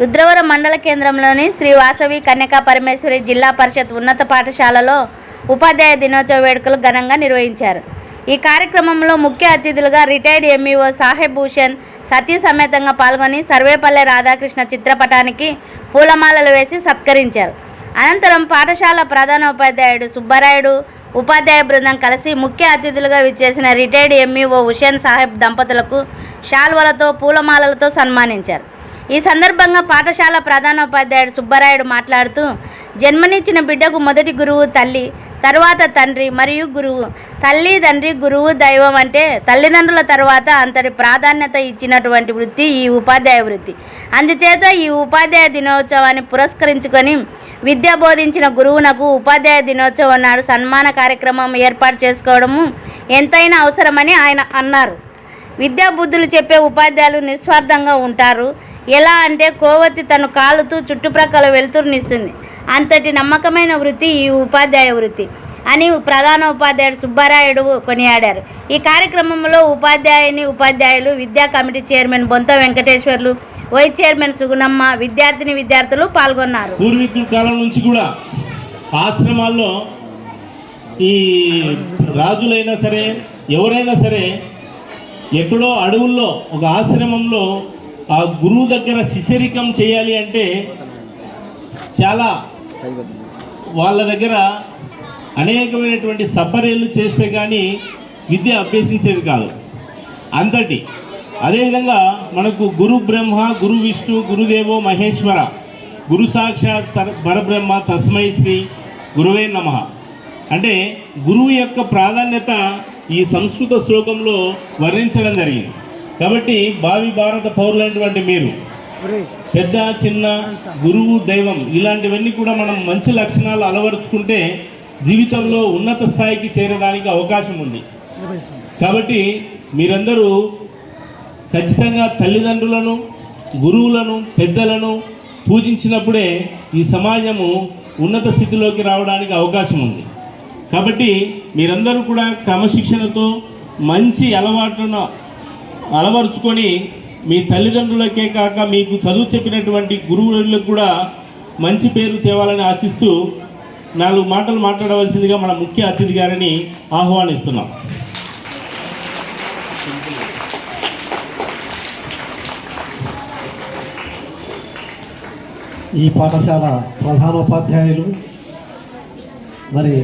రుద్రవరం మండల కేంద్రంలోని శ్రీ వాసవి కన్యకా పరమేశ్వరి జిల్లా పరిషత్ ఉన్నత పాఠశాలలో ఉపాధ్యాయ దినోత్సవ వేడుకలు ఘనంగా నిర్వహించారు. ఈ కార్యక్రమంలో ముఖ్య అతిథులుగా రిటైర్డ్ ఎంఈఓ సాహెబ్ భూషణ్ సతీ సమేతంగా పాల్గొని సర్వేపల్లె రాధాకృష్ణ చిత్రపటానికి పూలమాలలు వేసి సత్కరించారు. అనంతరం పాఠశాల ప్రధాన ఉపాధ్యాయుడు సుబ్బరాయుడు ఉపాధ్యాయ బృందం కలిసి ముఖ్య అతిథులుగా విచ్చేసిన రిటైర్డ్ ఎంఈఓ హుషేన్ సాహెబ్ దంపతులకు శాల్వలతో పూలమాలలతో సన్మానించారు. ఈ సందర్భంగా పాఠశాల ప్రధానోపాధ్యాయుడు సుబ్బరాయుడు మాట్లాడుతూ జన్మనిచ్చిన బిడ్డకు మొదటి గురువు తల్లి తరువాత తండ్రి మరియు గురువు. తల్లి తండ్రి గురువు దైవం అంటే తల్లిదండ్రుల తర్వాత అంతటి ప్రాధాన్యత ఇచ్చినటువంటి వృత్తి ఈ ఉపాధ్యాయ వృత్తి. అందుచేత ఈ ఉపాధ్యాయ దినోత్సవాన్ని పురస్కరించుకొని విద్య బోధించిన గురువునకు ఉపాధ్యాయ దినోత్సవం నాడు సన్మాన కార్యక్రమం ఏర్పాటు చేసుకోవడము ఎంతైనా అవసరమని ఆయన అన్నారు. విద్యా బుద్ధులు చెప్పే ఉపాధ్యాయులు నిస్వార్థంగా ఉంటారు. ఎలా అంటే కోవతి తను కాలుతూ చుట్టుప్రక్కల వెలుతురునిస్తుంది. అంతటి నమ్మకమైన వృత్తి ఈ ఉపాధ్యాయ వృత్తి. అని ప్రధాన ఉపాధ్యాయుడు సుబ్బారాయుడు కొనియాడారు. ఈ కార్యక్రమంలో ఉపాధ్యాయుని ఉపాధ్యాయులు విద్యా కమిటీ చైర్మన్ బొంత వెంకటేశ్వర్లు వైస్ చైర్మన్ సుగుణమ్మ విద్యార్థిని విద్యార్థులు పాల్గొన్నారు. పూర్వీకుల కాలం నుంచి కూడా ఆశ్రమాల్లో ఈ రాజులైనా సరే ఎవరైనా సరే ఎక్కడో అడవుల్లో ఒక ఆశ్రమంలో ఆ గురువు దగ్గర శిశరికం చేయాలి అంటే చాలా వాళ్ళ దగ్గర అనేకమైనటువంటి సబ్బరేళ్ళు చేస్తే కానీ విద్య అభ్యసించేది కాదు. అంతటి. అదేవిధంగా మనకు గురు బ్రహ్మ గురు విష్ణు గురుదేవో మహేశ్వర గురు సాక్షాత్ సర్ పరబ్రహ్మ తస్మై శ్రీ గురువే నమ. అంటే గురువు యొక్క ప్రాధాన్యత ఈ సంస్కృత శ్లోకంలో వర్ణించడం జరిగింది. కాబట్టి భావి భారత పౌరులైనటువంటి మీరు పెద్ద చిన్న గురువు దైవం ఇలాంటివన్నీ కూడా మనం మంచి లక్షణాలు అలవరుచుకుంటే జీవితంలో ఉన్నత స్థాయికి చేరడానికి అవకాశం ఉంది. కాబట్టి మీరందరూ ఖచ్చితంగా తల్లిదండ్రులను గురువులను పెద్దలను పూజించినప్పుడే ఈ సమాజము ఉన్నత స్థితిలోకి రావడానికి అవకాశం ఉంది. కాబట్టి మీరందరూ కూడా క్రమశిక్షణతో మంచి అలవాట్లను అలవరుచుకొని మీ తల్లిదండ్రులకే కాక మీకు చదువు చెప్పినటువంటి గురువులకు కూడా మంచి పేరు తేవాలని ఆశిస్తూ నాలుగు మాటలు మాట్లాడవలసిందిగా మన ముఖ్య అతిథి గారిని ఆహ్వానిస్తున్నాం. ఈ పాఠశాల ప్రధానోపాధ్యాయులు మరి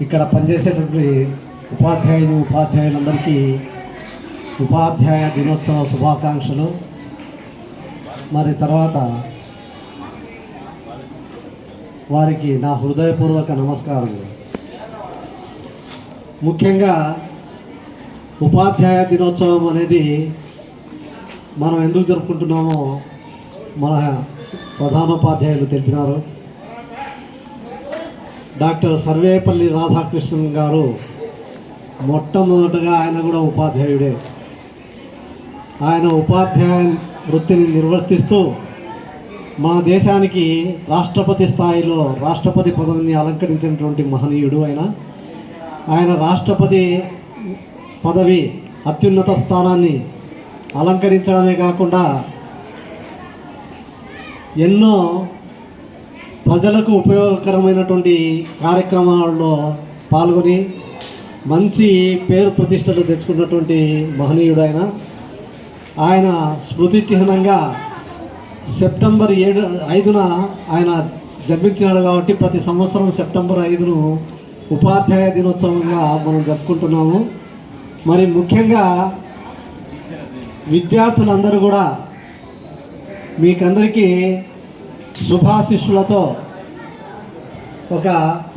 ఇక్కడ పనిచేసేటువంటి ఉపాధ్యాయులు ఉపాధ్యాయులందరికీ ఉపాధ్యాయ దినోత్సవ శుభాకాంక్షలు. మరి తర్వాత వారికి నా హృదయపూర్వక నమస్కారం. ముఖ్యంగా ఉపాధ్యాయ దినోత్సవం అనేది మనం ఎందుకు జరుపుకుంటున్నామో మన ప్రధానోపాధ్యాయులు తెలిపినారు. డాక్టర్ సర్వేపల్లి రాధాకృష్ణన్ గారు మొట్టమొదటగా ఆయన కూడా ఉపాధ్యాయుడే. ఆయన ఉపాధ్యాయ వృత్తిని నిర్వర్తిస్తూ మన దేశానికి రాష్ట్రపతి స్థాయిలో రాష్ట్రపతి పదవిని అలంకరించినటువంటి మహనీయుడు ఆయన. ఆయన రాష్ట్రపతి పదవి అత్యున్నత స్థానాన్ని అలంకరించడమే కాకుండా ఎన్నో ప్రజలకు ఉపయోగకరమైనటువంటి కార్యక్రమాల్లో పాల్గొని మంచి పేరు ప్రతిష్టలు తెచ్చుకున్నటువంటి మహనీయుడు ఆయన. ఆయన స్మృతి చిహ్నంగా సెప్టెంబర్ ఏడు ఐదున ఆయన జన్మించినాడు కాబట్టి ప్రతి సంవత్సరం సెప్టెంబర్ ఐదును ఉపాధ్యాయ దినోత్సవంగా మనం జరుపుకుంటున్నాము. మరి ముఖ్యంగా విద్యార్థులందరూ కూడా మీకందరికీ శుభాశిష్యులతో ఒక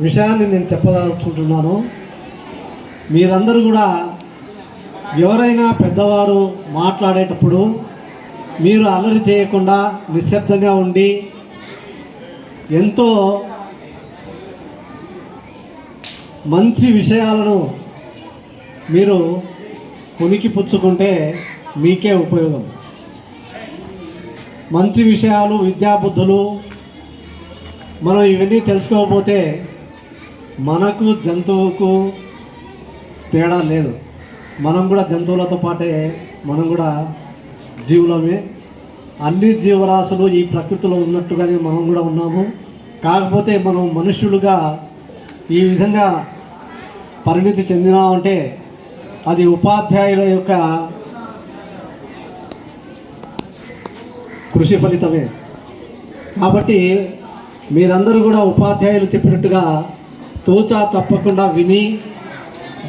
విషయాన్ని నేను చెప్పదలుచుకుంటున్నాను. మీరందరూ కూడా ఎవరైనా పెద్దవారు మాట్లాడేటప్పుడు మీరు అల్లరి చేయకుండా నిశ్శబ్దంగా ఉండి ఎంతో మంచి విషయాలను మీరు కొనికి పుచ్చుకుంటే మీకే ఉపయోగం. మంచి విషయాలు విద్యాబుద్ధులు మనం ఇవన్నీ తెలుసుకోకపోతే మనకు జంతువుకు తేడా లేదు. మనం కూడా జంతువులతో పాటే మనం కూడా జీవులమే. అన్ని జీవరాశులు ఈ ప్రకృతిలో ఉన్నట్టుగానే మనం కూడా ఉన్నాము. కాకపోతే మనం మనుషులుగా ఈ విధంగా పరిణితి చెందినామంటే అది ఉపాధ్యాయుల యొక్క కృషి ఫలితమే. కాబట్టి మీరందరూ కూడా ఉపాధ్యాయులు చెప్పినట్టుగా తూచా తప్పకుండా విని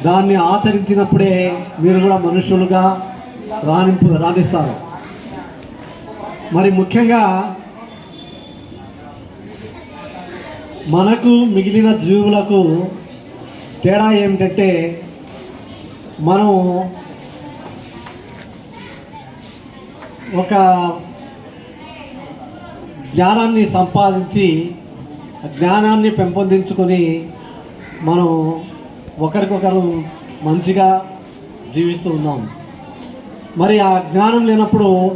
దాన్ని ఆచరించినప్పుడే మీరు కూడా మనుషులుగా రాణింపు రాణిస్తారు. మరి ముఖ్యంగా మనకు మిగిలిన జీవులకు తేడా ఏమిటంటే మనం ఒక జ్ఞానాన్ని సంపాదించి జ్ఞానాన్ని పెంపొందించుకొని మనం ఒకరికొకరు మంచిగా జీవిస్తూ ఉన్నాం. మరి ఆ జ్ఞానం లేనప్పుడు